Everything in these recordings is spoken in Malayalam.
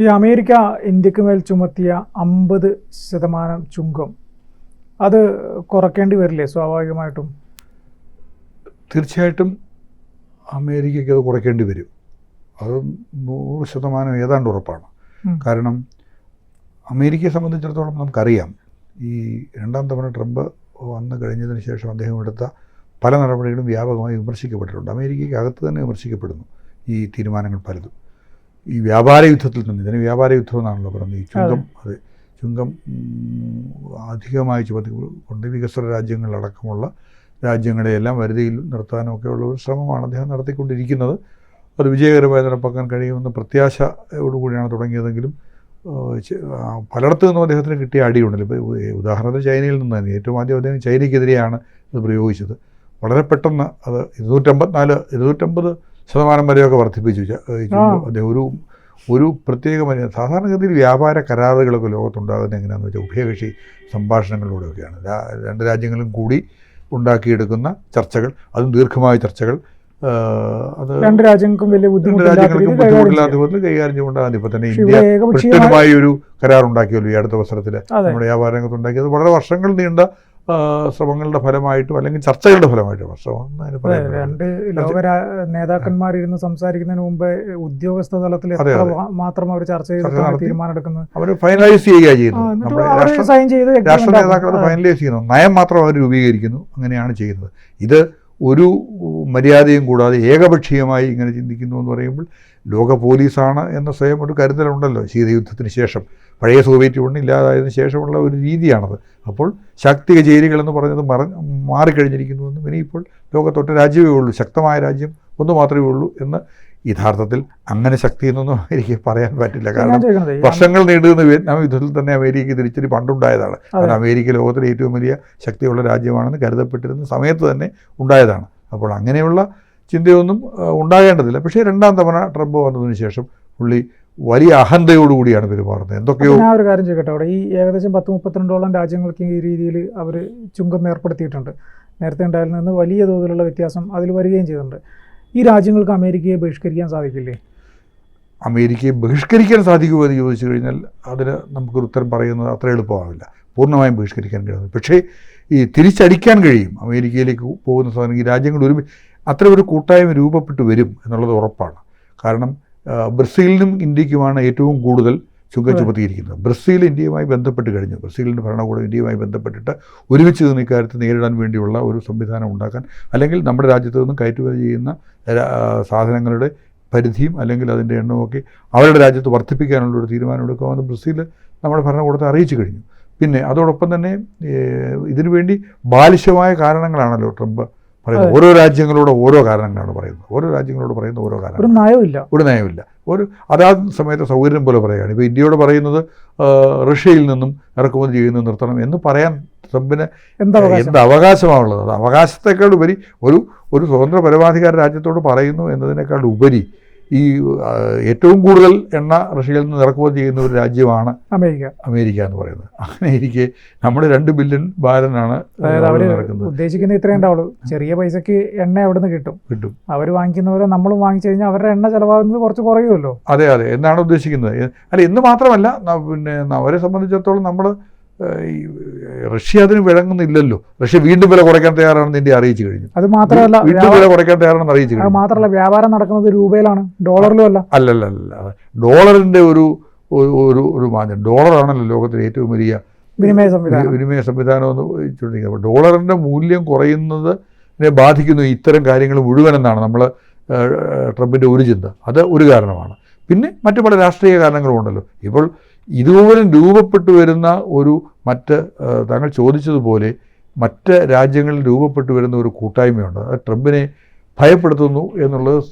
ഈ അമേരിക്ക ഇന്ത്യയ്ക്ക് മേൽ ചുമത്തിയ അമ്പത് ശതമാനം ചുങ്കം. അത് കുറയ്ക്കേണ്ടി വരില്ലേ സ്വാഭാവികമായിട്ടും? തീർച്ചയായിട്ടും അമേരിക്കയ്ക്ക് അത് കുറയ്ക്കേണ്ടി വരും. അത് നൂറ് ശതമാനം ഏതാണ്ട് ഉറപ്പാണ്. കാരണം അമേരിക്കയെ സംബന്ധിച്ചിടത്തോളം നമുക്കറിയാം ഈ രണ്ടാം തവണ ട്രംപ് വന്നു കഴിഞ്ഞതിന് ശേഷം അദ്ദേഹം എടുത്ത പല നടപടികളും വ്യാപകമായി വിമർശിക്കപ്പെട്ടിട്ടുണ്ട്. അമേരിക്കയ്ക്ക് അകത്ത് തന്നെ വിമർശിക്കപ്പെടുന്നു ഈ തീരുമാനങ്ങൾ പലതും. ഈ വ്യാപാര യുദ്ധത്തിൽ നിന്ന് ഇതിന് വ്യാപാര യുദ്ധം എന്നാണല്ലോ പറയുന്നത്. ഈ ചുങ്കം അത് ചുങ്കം അധികമായി ചുമത്തി കൊണ്ട് വികസ്വര രാജ്യങ്ങളിലടക്കമുള്ള രാജ്യങ്ങളെയെല്ലാം വരുതിയിൽ നിർത്താനൊക്കെയുള്ള ഒരു ശ്രമമാണ് അദ്ദേഹം നടത്തിക്കൊണ്ടിരിക്കുന്നത്. അത് വിജയകരമായി നടപ്പാക്കാൻ കഴിയുമെന്ന പ്രത്യാശയോടുകൂടിയാണ് തുടങ്ങിയതെങ്കിലും പലയിടത്തു നിന്നും അദ്ദേഹത്തിന് കിട്ടിയ അടിയുണ്ടല്ലോ. ഇപ്പോൾ ഉദാഹരണത്തിന് ചൈനയിൽ നിന്ന് തന്നെ ഏറ്റവും ആദ്യം അദ്ദേഹം ചൈനയ്ക്കെതിരെയാണ് ഇത് പ്രയോഗിച്ചത്. വളരെ പെട്ടെന്ന് അത് ഇരുന്നൂറ്റമ്പത്തിനാല് ഇരുന്നൂറ്റമ്പത് ശതമാനം വരെയൊക്കെ വർദ്ധിപ്പിച്ചു. അദ്ദേഹം ഒരു ഒരു പ്രത്യേക മര്യാദ. സാധാരണഗതിയിൽ വ്യാപാര കരാറുകളൊക്കെ ലോകത്തുണ്ടാകുന്നത് എങ്ങനെയാണെന്ന് വെച്ചാൽ ഉഭയകക്ഷി സംഭാഷണങ്ങളിലൂടെയൊക്കെയാണ്. ഒക്കെയാണ് രണ്ട് രാജ്യങ്ങളും കൂടി ഉണ്ടാക്കിയെടുക്കുന്ന ചർച്ചകൾ അതും ദീർഘമായ ചർച്ചകൾ അത് രണ്ട് രാജ്യങ്ങൾക്കും വലിയ ബുദ്ധിമുട്ട് രാജ്യങ്ങൾക്കും കൈകാര്യം ബുദ്ധിമുട്ടില്ലാത്ത. വിധത്തിൽ കൈകാര്യം ചെയ്തുകൊണ്ടാണ് ഇപ്പൊ തന്നെ ഇന്ത്യ ബ്രിട്ടനുമായി ഒരു കരാർ ഉണ്ടാക്കിയല്ലോ ഈ അടുത്ത അവസരത്തിൽ നമ്മുടെ വ്യാപാര രംഗത്ത് ഉണ്ടാക്കിയത് വളരെ വർഷങ്ങൾ നീണ്ട ശ്രമങ്ങളുടെ ഫലമായിട്ടും അല്ലെങ്കിൽ ചർച്ചകളുടെ ഫലമായിട്ടും ശ്രമം. രണ്ട് ലോക നേതാക്കന്മാർ നേതാക്കന്മാരിരുന്ന് സംസാരിക്കുന്നതിന് മുമ്പ് ഉദ്യോഗസ്ഥ തലത്തിൽ മാത്രം അവർ ചർച്ച ചെയ്ത് തീരുമാനമെടുക്കുന്നത്. അവർ ഫൈനലൈസ് ചെയ്യുക ചെയ്യുന്നത്. സൈൻ ചെയ്ത് രാഷ്ട്ര നേതാക്കൾ ഫൈനലൈസ് ചെയ്യുന്നു. നയം മാത്രം അവർ രൂപീകരിക്കുന്നു. അങ്ങനെയാണ് ചെയ്യുന്നത്. ഇത് ഒരു മര്യാദയും കൂടാതെ ഏകപക്ഷീയമായി ഇങ്ങനെ ചിന്തിക്കുന്നു എന്ന് പറയുമ്പോൾ ലോക പോലീസാണ് എന്ന സ്വയം ഒരു കരുതലുണ്ടല്ലോ. ശീതയുദ്ധത്തിന് ശേഷം പഴയ സോവിയറ്റ് യൂണിയൻ ഇല്ലാതായതിനു ശേഷമുള്ള ഒരു രീതിയാണത്. അപ്പോൾ ശാക്തിക കചേരികളെന്ന് പറഞ്ഞത് മറ മാറിക്കഴിഞ്ഞിരിക്കുന്നുവെന്നും ഇനിയിപ്പോൾ ലോകത്തൊട്ട് രാജ്യമേ ഉള്ളൂ. ശക്തമായ രാജ്യം ഒന്ന് മാത്രമേ ഉള്ളൂ എന്ന് യഥാർത്ഥത്തിൽ അങ്ങനെ ശക്തി എന്നൊന്നും എനിക്ക് പറയാൻ പറ്റില്ല. കാരണം വർഷങ്ങൾ നീണ്ടുനിന്ന വിയറ്റ്നാം യുദ്ധത്തിൽ തന്നെ അമേരിക്കയ്ക്ക് തിരിച്ചടി പണ്ടുണ്ടായതാണ്. കാരണം അമേരിക്ക ലോകത്തിലെ ഏറ്റവും വലിയ ശക്തിയുള്ള രാജ്യമാണെന്ന് കരുതപ്പെട്ടിരുന്ന സമയത്ത് തന്നെ ഉണ്ടായതാണ്. അപ്പോൾ അങ്ങനെയുള്ള ചിന്തയൊന്നും ഉണ്ടാകേണ്ടതില്ല. പക്ഷേ രണ്ടാം തവണ ട്രംപ് വന്നതിന് ശേഷം പുള്ളി വലിയ അഹന്തയോടുകൂടിയാണ് പെരുമാറുന്നത് എന്തൊക്കെയോ ആ ഞാൻ ഒരു കാര്യം ചെയ്യട്ടെ അവിടെ? ഈ ഏകദേശം പത്ത് മുപ്പത്തിരണ്ടോളം രാജ്യങ്ങൾക്ക് ഈ രീതിയിൽ അവർ ചുങ്കം ഏർപ്പെടുത്തിയിട്ടുണ്ട്. നേരത്തെ ഉണ്ടായിരുന്ന നിന്ന് വലിയ തോതിലുള്ള വ്യത്യാസം അതിൽ വരികയും ചെയ്തിട്ടുണ്ട്. ഈ രാജ്യങ്ങൾക്ക് അമേരിക്കയെ ബഹിഷ്കരിക്കാൻ സാധിക്കില്ലേ? അമേരിക്കയെ ബഹിഷ്കരിക്കാൻ സാധിക്കുമോ എന്ന് ചോദിച്ചു കഴിഞ്ഞാൽ അതിന് നമുക്കൊരു ഉത്തരം പറയുന്നത് അത്ര എളുപ്പമാവില്ല. പൂർണമായും ബഹിഷ്കരിക്കാൻ കഴിയുന്നത് പക്ഷേ ഈ തിരിച്ചടിക്കാൻ കഴിയും. അമേരിക്കയിലേക്ക് പോകുന്ന സാധനം ഈ രാജ്യങ്ങൾ ഒരു അത്ര ഒരു കൂട്ടായ്മ രൂപപ്പെട്ടു വരും എന്നുള്ളത് ഉറപ്പാണ്. കാരണം ബ്രസീലിനും ഇന്ത്യക്കുമാണ് ഏറ്റവും കൂടുതൽ ചുങ്കം ചുമത്തിയിരിക്കുന്നത് ബ്രസീൽ ഇന്ത്യയുമായി ബന്ധപ്പെട്ട് കഴിഞ്ഞു. ബ്രസീലിന്റെ ഭരണകൂടം ഇന്ത്യയുമായി ബന്ധപ്പെട്ടിട്ട് ഒരുമിച്ച് നിന്ന് ഇക്കാര്യത്തെ നേരിടാൻ വേണ്ടിയുള്ള ഒരു സംവിധാനം ഉണ്ടാക്കാൻ അല്ലെങ്കിൽ നമ്മുടെ രാജ്യത്ത് നിന്നും കയറ്റുമതി ചെയ്യുന്ന സാധനങ്ങളുടെ പരിധിയും അല്ലെങ്കിൽ അതിന്റെ എണ്ണമൊക്കെ അവരുടെ രാജ്യത്ത് വർദ്ധിപ്പിക്കാനുള്ള ഒരു തീരുമാനം എടുക്കാമെന്ന് ബ്രസീൽ നമ്മുടെ ഭരണകൂടത്തെ അറിയിച്ചു കഴിഞ്ഞു. പിന്നെ അതോടൊപ്പം തന്നെ ഇതിനുവേണ്ടി ബാലിശമായ കാരണങ്ങളാണല്ലോ ട്രംപ് പറയുന്നത് ഓരോ രാജ്യങ്ങളോട് ഓരോ കാരണങ്ങളാണ് പറയുന്നത്. ഓരോ രാജ്യങ്ങളോട് പറയുന്ന ഓരോ കാരണം ഒരു നയമില്ല ഒരു നയമില്ല ഒരു അതാത് സമയത്തെ സൗകര്യം പോലെ പറയുകയാണ്. ഇപ്പോൾ ഇന്ത്യയോട് പറയുന്നത് റഷ്യയിൽ നിന്നും ഇറക്കുമതി ചെയ്യുന്ന നിർത്തണം എന്ന് പറയാൻ ട്രംപിന് എന്ത് അവകാശമാണുള്ളത്? അത് അവകാശത്തെക്കാൾ ഉപരി ഒരു ഒരു സ്വതന്ത്ര പരമാധികാര രാജ്യത്തോട് പറയുന്നു എന്നതിനേക്കാൾ ഉപരി ഈ ഏറ്റവും കൂടുതൽ എണ്ണ റഷ്യയിൽ നിന്ന് ഇറക്കുമതി ചെയ്യുന്ന ഒരു രാജ്യമാണ് അമേരിക്ക. അമേരിക്ക എന്ന് പറയുന്നത്. അങ്ങനെ ഇരിക്കെ നമ്മൾ രണ്ട് ബില്യൺ ബാരനാണ് അതായത് അവർ നടക്കുന്നത്. ഉദ്ദേശിക്കുന്ന ഇത്രയും ഉണ്ടാവുള്ളൂ. ചെറിയ പൈസക്ക് എണ്ണ എവിടെ നിന്ന് കിട്ടും. കിട്ടും. അവർ വാങ്ങിക്കുന്ന പോലെ നമ്മളും വാങ്ങിച്ചു കഴിഞ്ഞാൽ അവരുടെ എണ്ണ ചെലവാകുന്നത് കുറച്ച് കുറയുമല്ലോ. അതെ അതെ. എന്നാണ് ഉദ്ദേശിക്കുന്നത്. അല്ല ഇന്ന് മാത്രമല്ല പിന്നെ അവരെ സംബന്ധിച്ചിടത്തോളം നമ്മൾ ഈ റഷ്യ അതിന് വിളങ്ങുന്നില്ലല്ലോ. റഷ്യ വീണ്ടും വില കുറയ്ക്കാൻ തയ്യാറാണെന്ന് ഇന്ത്യ അറിയിച്ചു കഴിഞ്ഞു. അത് മാത്രമല്ല വീണ്ടും വില കുറയ്ക്കാൻ തയ്യാറാണെന്ന് അറിയിച്ചു കഴിഞ്ഞു. മാത്രമല്ല വ്യാപാരം നടക്കുന്നത് രൂപയിലാണ് ഡോളറിലും അല്ല. അല്ലല്ല അല്ല ഡോളറിന്റെ ഒരു ഒരു- ഒരു മാന്യം ഡോളറാണല്ലോ ലോകത്തിലെ ഏറ്റവും വലിയ വിനിമയ സംവിധാനം. വിനിമയ സംവിധാനം എന്ന് വെച്ചുകൊണ്ടിരിക്കുന്നത് അപ്പോൾ ഡോളറിന്റെ മൂല്യം കുറയുന്നത് ബാധിക്കുന്നു ഇത്തരം കാര്യങ്ങൾ മുഴുവനെന്നാണ് നമ്മൾ ട്രംപിന്റെ ഒരു ചിന്ത. അത് ഒരു കാരണമാണ്. പിന്നെ മറ്റു പല രാഷ്ട്രീയ കാരണങ്ങളും ഉണ്ടല്ലോ ഇപ്പോൾ ഇതുപോലെ രൂപപ്പെട്ടു വരുന്ന ഒരു മറ്റ് താങ്കൾ ചോദിച്ചതുപോലെ മറ്റ് രാജ്യങ്ങളിൽ രൂപപ്പെട്ടു വരുന്ന ഒരു കൂട്ടായ്മയുണ്ട്. അത് ട്രംപിനെ ഭയപ്പെടുത്തുന്നു എന്നുള്ളത്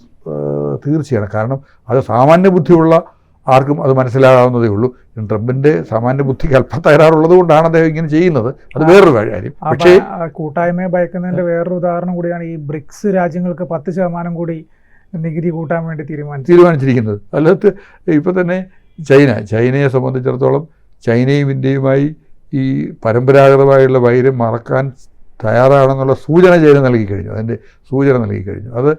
തീർച്ചയാണ്. കാരണം അത് സാമാന്യ ബുദ്ധിയുള്ള ആർക്കും അത് മനസ്സിലാകാവുന്നതേ ഉള്ളൂ. ട്രംപിന്റെ സാമാന്യ ബുദ്ധിക്ക് അല്പം തകരാറുള്ളത് കൊണ്ടാണ് അദ്ദേഹം ഇങ്ങനെ ചെയ്യുന്നത്. അത് വേറൊരു കാര്യം. പക്ഷേ കൂട്ടായ്മയെ ഭയക്കുന്നതിന്റെ വേറൊരു ഉദാഹരണം കൂടിയാണ് ഈ ബ്രിക്സ് രാജ്യങ്ങൾക്ക് പത്ത് ശതമാനം കൂടി നികുതി കൂട്ടാൻ വേണ്ടി തീരുമാനിച്ചു തീരുമാനിച്ചിരിക്കുന്നത്. അല്ലാത്ത ഇപ്പോൾ തന്നെ ചൈന ചൈനയെ സംബന്ധിച്ചിടത്തോളം ചൈനയും ഇന്ത്യയുമായി ഈ പരമ്പരാഗതമായുള്ള വൈരം മറക്കാൻ തയ്യാറാണെന്നുള്ള സൂചന ചൈന നൽകിക്കഴിഞ്ഞു അതിന്റെ സൂചന നൽകിക്കഴിഞ്ഞു അത്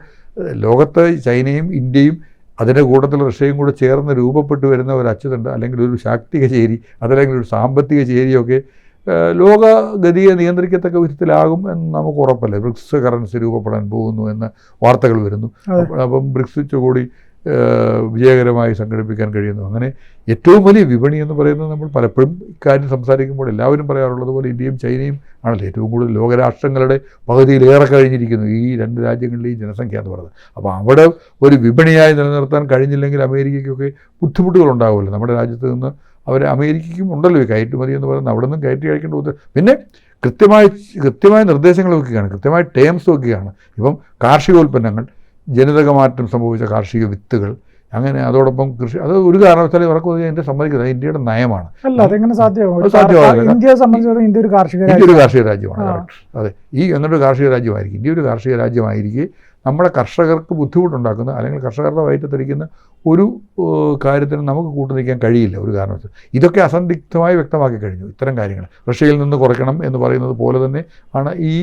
ലോകത്ത് ചൈനയും ഇന്ത്യയും അതിന്റെ കൂട്ടത്തിൽ റഷ്യയും കൂടെ ചേർന്ന് രൂപപ്പെട്ടു വരുന്ന ഒരു അച്ചുതണ്ട് അല്ലെങ്കിൽ ഒരു ശാക്തിക ചേരി അതല്ലെങ്കിൽ ഒരു സാമ്പത്തിക ചേരിയൊക്കെ ലോകഗതിയെ നിയന്ത്രിക്കത്തക്ക വിധത്തിലാകും എന്ന് നമുക്ക് ഉറപ്പല്ലേ? ബ്രിക്സ് കറൻസി രൂപപ്പെടാൻ പോകുന്നു എന്ന വാർത്തകൾ വരുന്നു. അപ്പം ബ്രിക്സ് ഉച്ചകോടി ഏഹ്, വിജയകരമായി സംഘടിപ്പിക്കാൻ കഴിയുന്നു. അങ്ങനെ ഏറ്റവും വലിയ വിപണി എന്ന് പറയുന്നത് നമ്മൾ പലപ്പോഴും ഇക്കാര്യം സംസാരിക്കുമ്പോൾ എല്ലാവരും പറയാറുള്ളത് പോലെ ഇന്ത്യയും ചൈനയും ആണല്ലോ ഏറ്റവും കൂടുതൽ ലോകരാഷ്ട്രങ്ങളുടെ പകുതിയിലേറെ കഴിഞ്ഞിരിക്കുന്നു. ഈ രണ്ട് രാജ്യങ്ങളിലെയും ജനസംഖ്യ എന്ന് പറയുന്നത്. അപ്പോൾ അവിടെ ഒരു വിപണിയായി നിലനിർത്താൻ കഴിഞ്ഞില്ലെങ്കിൽ അമേരിക്കയ്ക്കൊക്കെ ബുദ്ധിമുട്ടുകൾ ഉണ്ടാകുമല്ലോ നമ്മുടെ രാജ്യത്ത് നിന്ന് അവർ അമേരിക്കയ്ക്കും ഉണ്ടല്ലോ കയറ്റുമതി എന്ന് പറയുന്നത്. അവിടെ നിന്നും കയറ്റി കഴിക്കേണ്ട ഉത്തരം പിന്നെ കൃത്യമായി കൃത്യമായ നിർദ്ദേശങ്ങൾ വയ്ക്കുകയാണ് കൃത്യമായ ടേംസ് വയ്ക്കുകയാണ് ഇപ്പം കാർഷികോൽപ്പന്നങ്ങൾ ജനിതക മാറ്റം സംഭവിച്ച കാർഷിക വിത്തുകൾ. അങ്ങനെ അതോടൊപ്പം കൃഷി അത് ഒരു കാരണവശാലും ഇറക്കുമതി അതിന്റെ സമ്മതിക്കുന്നത് ഇന്ത്യയുടെ നയമാണ്. അല്ല അതെങ്ങനെ സാധ്യമാകും? ഇന്ത്യയെ സംബന്ധിച്ചിടത്തോളം ഇന്ത്യ ഒരു കാർഷിക ഇന്ത്യ ഒരു കാർഷിക രാജ്യമാണ് അതെ. ഈ എന്നൊരു കാർഷിക രാജ്യമായിരിക്കും. ഇന്ത്യ ഒരു കാർഷിക രാജ്യമായിരിക്കെ നമ്മുടെ കർഷകർക്ക് ബുദ്ധിമുട്ടുണ്ടാക്കുന്ന അല്ലെങ്കിൽ കർഷകരുടെ വയറ്റത്തടിക്കുന്ന ഒരു കാര്യത്തിന് നമുക്ക് കൂട്ടു നിൽക്കാൻ കഴിയില്ല ഒരു കാരണവശാലും. ഇതൊക്കെ അസന്ദിഗ്ധമായി വ്യക്തമാക്കി കഴിഞ്ഞു ഇത്തരം കാര്യങ്ങൾ. റഷ്യയിൽ നിന്ന് കുറയ്ക്കണം എന്ന് പറയുന്നത് പോലെ തന്നെ ആണ് ഈ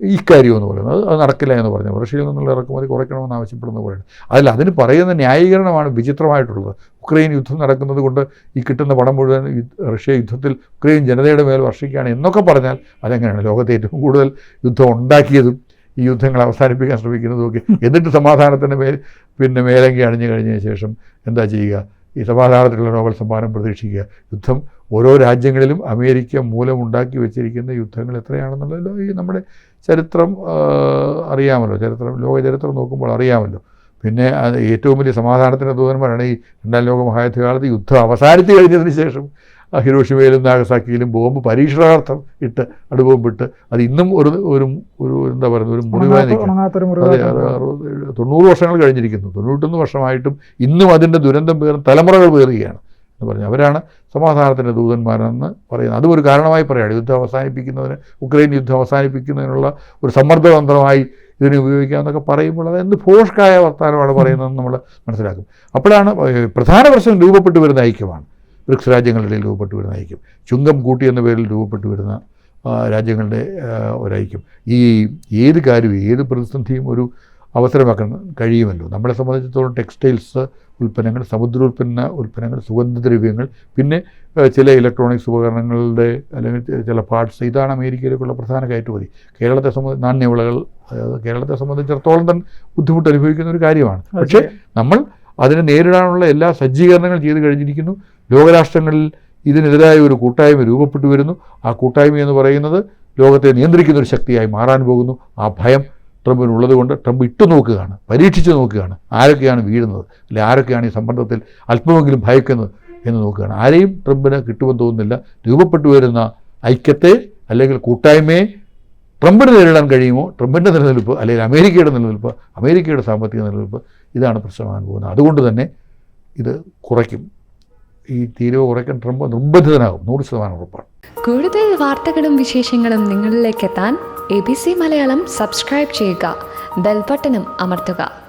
ഈ കാര്യം എന്ന് പറയുന്നത്. അത് നടക്കില്ല എന്ന് പറഞ്ഞു. റഷ്യയിൽ നിന്നുള്ള ഇറക്കുമതി കുറയ്ക്കണമെന്ന് ആവശ്യപ്പെടുന്നത് പോലെയാണ്. അതിൽ അതിന് പറയുന്ന ന്യായീകരണമാണ് വിചിത്രമായിട്ടുള്ളത്. ഉക്രൈൻ യുദ്ധം നടക്കുന്നത് കൊണ്ട് ഈ കിട്ടുന്ന പണം മുഴുവൻ റഷ്യ യുദ്ധത്തിൽ ഉക്രൈൻ ജനതയുടെ മേൽ വർഷിക്കുകയാണ് എന്നൊക്കെ പറഞ്ഞാൽ അതെങ്ങനെയാണ്? ലോകത്തെ ഏറ്റവും കൂടുതൽ യുദ്ധം ഉണ്ടാക്കിയതും ഈ യുദ്ധങ്ങൾ അവസാനിപ്പിക്കാൻ ശ്രമിക്കുന്നതും ഒക്കെ. എന്നിട്ട് സമാധാനത്തിന്റെ മേൽ പിന്നെ മേലങ്കി അണിഞ്ഞു കഴിഞ്ഞതിന് ശേഷം എന്താ ചെയ്യുക? ഈ സമാധാനത്തിലുള്ള നോബൽ സമ്മാനം പ്രതീക്ഷിക്കുക. യുദ്ധം ഓരോ രാജ്യങ്ങളിലും അമേരിക്ക മൂലമുണ്ടാക്കി വെച്ചിരിക്കുന്ന യുദ്ധങ്ങൾ എത്രയാണെന്നുള്ളതല്ലോ ഈ നമ്മുടെ ചരിത്രം അറിയാമല്ലോ. ചരിത്രം ലോക ചരിത്രം നോക്കുമ്പോൾ അറിയാമല്ലോ. പിന്നെ ഏറ്റവും വലിയ സമാധാനത്തിന്റെ ദൂതന്മാരാണ് ഈ രണ്ടാം ലോക മഹായുദ്ധകാലത്ത് യുദ്ധം അവസാനിച്ച് കഴിഞ്ഞതിന് ശേഷം ഹിരോഷിമയിലും നാഗസാക്കിയിലും ബോംബ് പരീക്ഷണാർത്ഥം ഇട്ട് അണുബോംബിട്ട് അത് ഇന്നും ഒരു ഒരു ഒരു എന്താ പറയുന്നത് ഒരു മുറിവായി ഉണങ്ങാത്ത- നിൽക്കും ഉണങ്ങാത്തൊരു അതെ മുറിവായി അത് അറുപത് എഴുപത് തൊണ്ണൂറ് വർഷങ്ങൾ കഴിഞ്ഞിരിക്കുന്നു. തൊണ്ണൂറ്റൊന്ന് വർഷമായിട്ടും ഇന്നും അതിന്റെ ദുരന്തം പേർ തലമുറകൾ പേറുകയാണ് എന്ന് പറഞ്ഞു അവരാണ് സമാധാനത്തിന്റെ ദൂതന്മാരെന്ന് പറയുന്നത്. അതും ഒരു കാരണമായി പറയാം യുദ്ധം അവസാനിപ്പിക്കുന്നതിന് ഉക്രൈൻ യുദ്ധം അവസാനിപ്പിക്കുന്നതിനുള്ള ഒരു സമ്മർദ്ദതന്ത്രമായി ഇതിനെ ഉപയോഗിക്കാമെന്നൊക്കെ പറയുമ്പോൾ അത് എന്ത് ഫോഷ്കായ വർത്തമാനമാണ് പറയുന്നതെന്ന് നമ്മൾ മനസ്സിലാക്കും. അപ്പോഴാണ് പ്രധാന പ്രശ്നം രൂപപ്പെട്ടു വരുന്ന ഐക്യമാണ്. ബ്രിക്സ് രാജ്യങ്ങളുടെ രൂപപ്പെട്ടു വരുന്ന ഐക്യം ചുങ്കം കൂട്ടി എന്ന പേരിൽ രൂപപ്പെട്ടു വരുന്ന രാജ്യങ്ങളുടെ ഒരൈക്യം ഈ ഏത് കാര്യവും ഏത് പ്രതിസന്ധിയും ഒരു അവസരമാക്കാൻ കഴിയുമല്ലോ. നമ്മളെ സംബന്ധിച്ചിടത്തോളം ടെക്സ്റ്റൈൽസ് ഉൽപ്പന്നങ്ങൾ സമുദ്രോൽപ്പന്ന ഉൽപ്പന്നങ്ങൾ സുഗന്ധദ്രവ്യങ്ങൾ പിന്നെ ചില ഇലക്ട്രോണിക്സ് ഉപകരണങ്ങളുടെ അല്ലെങ്കിൽ ചില പാർട്സ് ഇതാണ് അമേരിക്കയിലേക്കുള്ള പ്രധാന കയറ്റുമതി. കേരളത്തെ സംബന്ധിച്ച് നാണ്യവിളകൾ കേരളത്തെ സംബന്ധിച്ചിടത്തോളം തന്നെ ബുദ്ധിമുട്ട് അനുഭവിക്കുന്ന ഒരു കാര്യമാണ്. പക്ഷേ നമ്മൾ അതിനെ നേരിടാനുള്ള എല്ലാ സജ്ജീകരണങ്ങളും ചെയ്തു കഴിഞ്ഞിരിക്കുന്നു. ലോകരാഷ്ട്രങ്ങളിൽ ഇതിനെതിരായ ഒരു കൂട്ടായ്മ രൂപപ്പെട്ടു വരുന്നു. ആ കൂട്ടായ്മ എന്ന് പറയുന്നത് ലോകത്തെ നിയന്ത്രിക്കുന്ന ഒരു ശക്തിയായി മാറാൻ പോകുന്നു. ആ ഭയം ട്രംപിനുള്ളതുകൊണ്ട് ട്രംപ് ഇട്ടു നോക്കുകയാണ് പരീക്ഷിച്ചു നോക്കുകയാണ് ആരൊക്കെയാണ് വീഴുന്നത് അല്ലെ ആരൊക്കെയാണ് ഈ സമ്മർദ്ദത്തിൽ അല്പമെങ്കിലും ഭയക്കുന്നത് എന്ന് നോക്കുകയാണ്. ആരെയും ട്രംപിന് കിട്ടുമെന്ന് തോന്നുന്നില്ല. രൂപപ്പെട്ടു വരുന്ന ഐക്യത്തെ അല്ലെങ്കിൽ കൂട്ടായ്മയെ ട്രംപിന് നേരിടാൻ കഴിയുമോ? ട്രംപിന്റെ നിലനിൽപ്പ് അല്ലെങ്കിൽ അമേരിക്കയുടെ നിലനിൽപ്പ് അമേരിക്കയുടെ സാമ്പത്തിക നിലനിൽപ്പ് ഇതാണ് പ്രശ്നമാകാൻ പോകുന്നത്. അതുകൊണ്ട് തന്നെ ഇത് കുറയ്ക്കും. ഈ തീരുവ കുറയ്ക്കാൻ ട്രംപ് നിർബന്ധിതനാകും. നൂറ് ശതമാനം ഉറപ്പാണ്. കൂടുതൽ വാർത്തകളും വിശേഷങ്ങളും നിങ്ങളിലേക്ക് എത്താൻ A B C Malayalam subscribe ചെയ്യുക. ബെൽബട്ടനും അമർത്തുക.